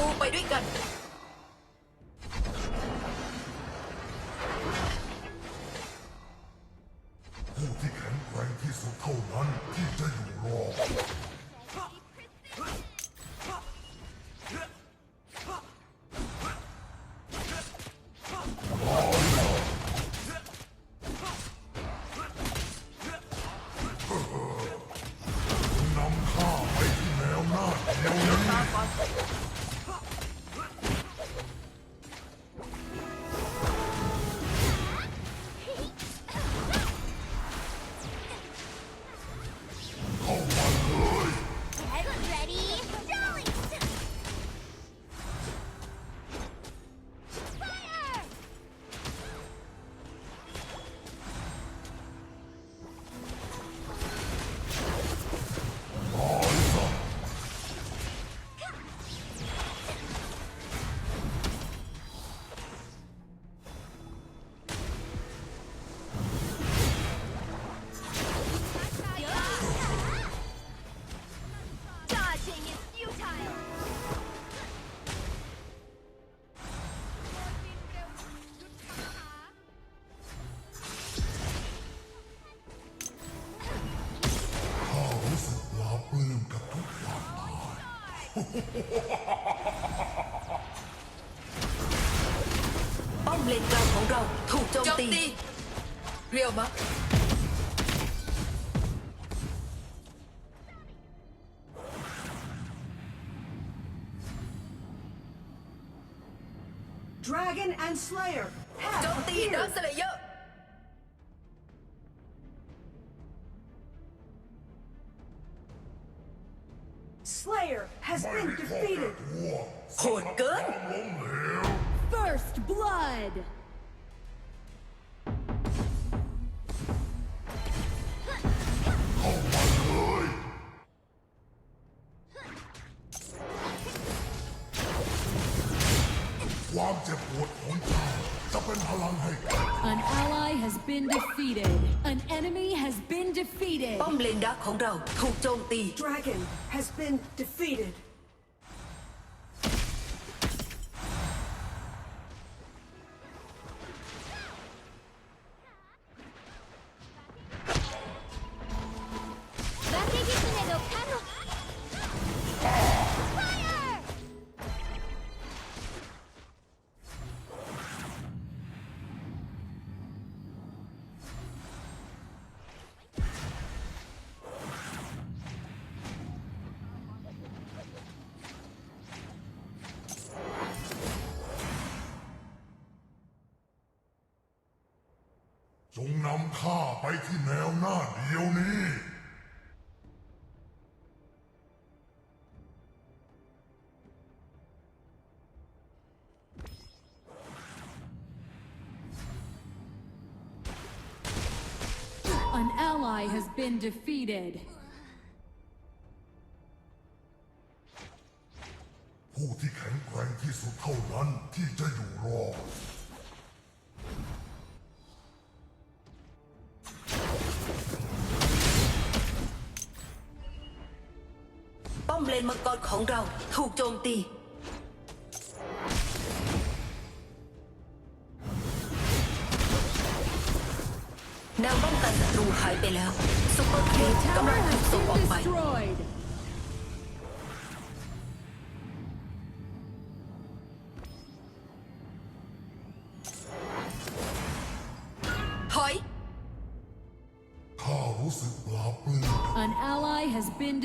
รูไปด้วยกัน ผู้ที่แข็งแกร่งที่สุดเท่านั้นที่จะอยู่รอด นำข้าไปที่แนวหน้าเดียวนี้ตามก่อน ป้อมเลนกลางของเราถูกโจม โจม ตี ตี เรียวมะ Dragon and Slayer โจ have มตี appeared. ดักสเลเยอร์ Slayer has been defeated. Good, good. First blood. defeated. ป้อมเลนดักของเราถูกโจมตี Dragon has been defeated. งนำข้าไปที่แนวหน้าเดียวนี้ An ally has been defeated. ผู้ที่แข็งแกร่งที่สุดเท่านั้นที่จะอยู่รอด นมังกรของเราถูกโจมตีแนวป้องกันศัตรูหายไปแล้วซุปเปอร์ครีปกำลังถูกส่งออกไป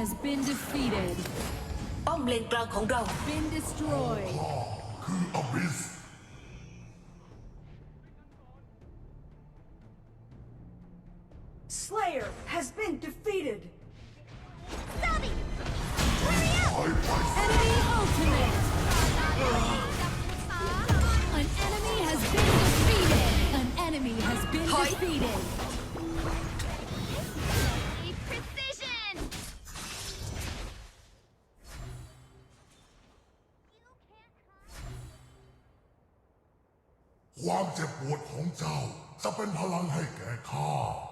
has been defeated. ป้อมเลนกลางของเรา Been destroyed. คืออบิส Slayer has been defeated. Zombie! Hurry up! Enemy ultimate. An enemy has been defeated. An enemy has been defeated. วามเจ็บปวดของเจ้า จะเป็นพลังให้แก่ข้า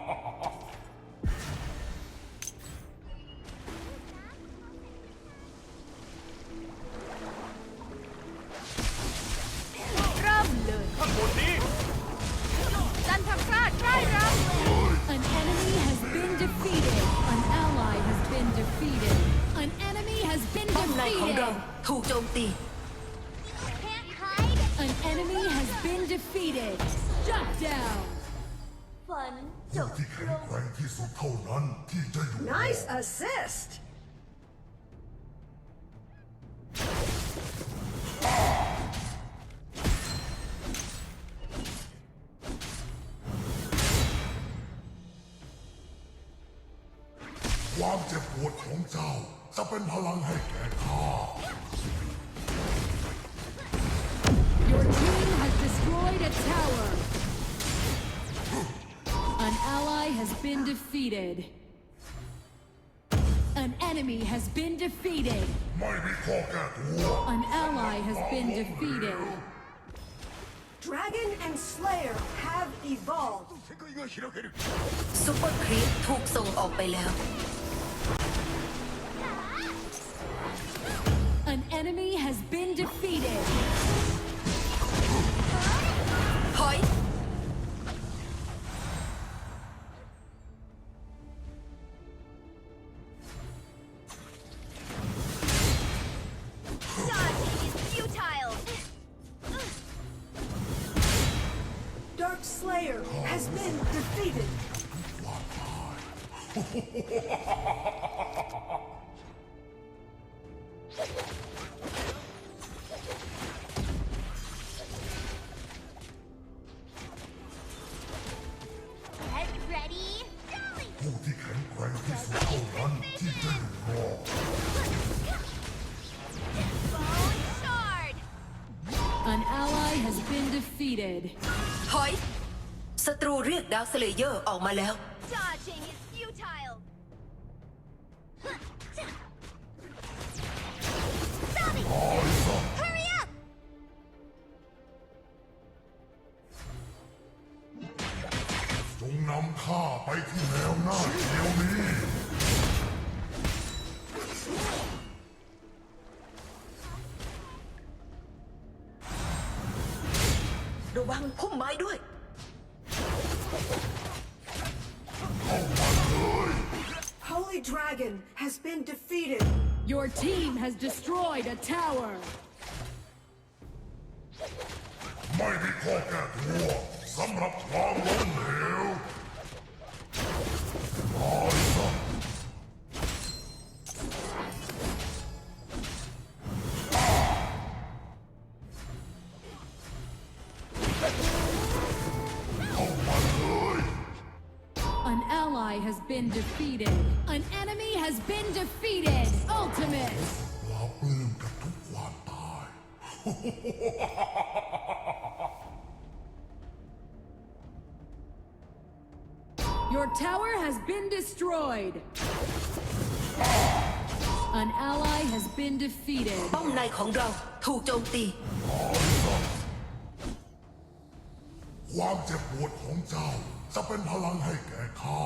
Nice assist. ความเจ็บปวดของเจ้า จะเป็นพลังให้แก่ข้า Your team has destroyed a tower. An ally has been defeated. An enemy has been defeated. ไม่มีข้อแก้ตัว An ally has been defeated. Dragon and Slayer have evolved. ซุปเปอร์ครีปถูกส่งออกไปแล้ว An enemy has been defeated. been defeated. ready? An ally has been defeated. Hoist ศัตรูเรียกดาวสเลเยอร์ออกมาแล้ว Dodging is futile! Dolly! ตายซะ Hurry up! จงนำข้าไปที่แนวหน้าเดียวนี้ ระวังพุ่มไม้ด้วย been defeated. Your team has destroyed a tower. Mighty War, An ally has been defeated. An has been defeated. Ultimate. ปลาบปลื้มกับทุกความตาย Your tower has been destroyed. An ally has been defeated. ป้อมในของเราถูกโจมตี ความเจ็บปวดของเจ้า จะเป็นพลังให้แก่ข้า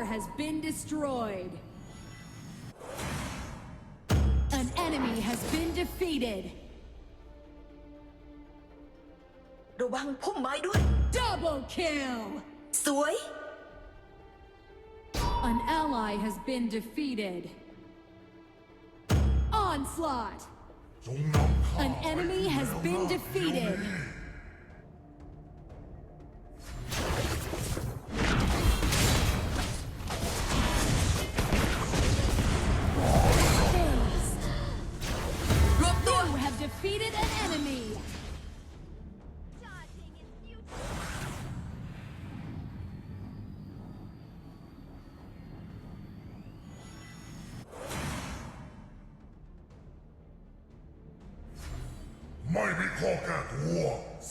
tower has been destroyed. An enemy has been defeated. ระวังพุ่มไม้ด้วย Double kill! สวย An ally has been defeated. Onslaught! จงนำข้า An enemy has been defeated. Aced. ไม่มีข้อแก้ตัว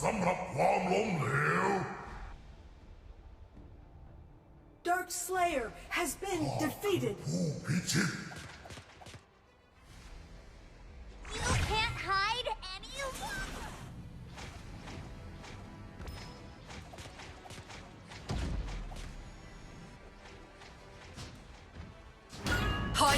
สำหรับความล้มเหลว Dark Slayer has been defeated. ผู้พิชิต You can't hide any longer. ถอย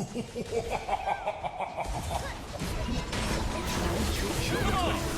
Come on!